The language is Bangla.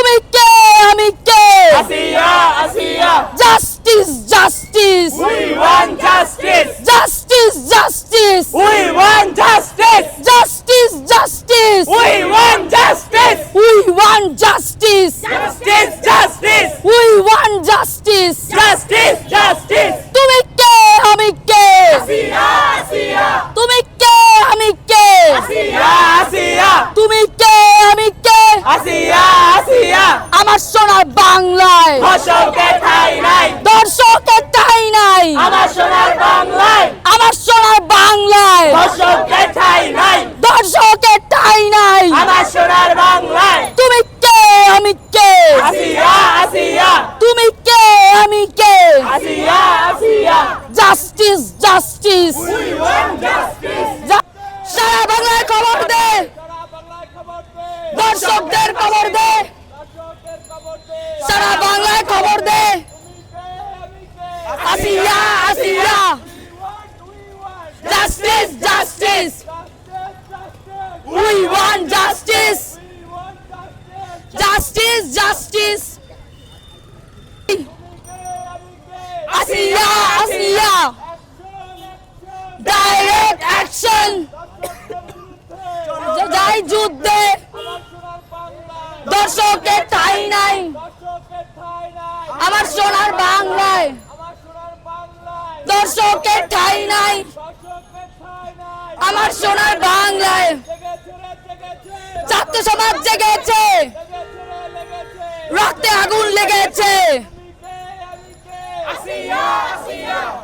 তুমি কে আমি কে Asiya Asiya justice justice We want justice. Justice justice We want justice. Justice justice We want justice. We want justice Justice, বাংলায়। ধর্ষকের ঠাই নাই। দর্শকের ঠাই নাই। আমার সোনার বাংলায়। আমার সোনার বাংলায়। ধর্ষকের ঠাই নাই। দর্শকের ঠাই নাই। আমার সোনার বাংলায়। তুমি কে? আমি কে? আসিয়া আসিয়া। তুমি কে? আমি কে? আসিয়া আসিয়া। Justice justice. সারা বাংলায় খবর দে। দর্শকদের খবর দে। সারা বাংলায় খবর দে। Asiya Asiya. Justice justice we want justice justice justice Asiya Asiya. Direct action যাই যুদ্ধে। দর্শকের ঠাই নাই আমার সোনার বাংলায় দর্শকের ঠাই নাই। আমার সোনার বাংলায় ছাত্র সমাজ জেগেছে।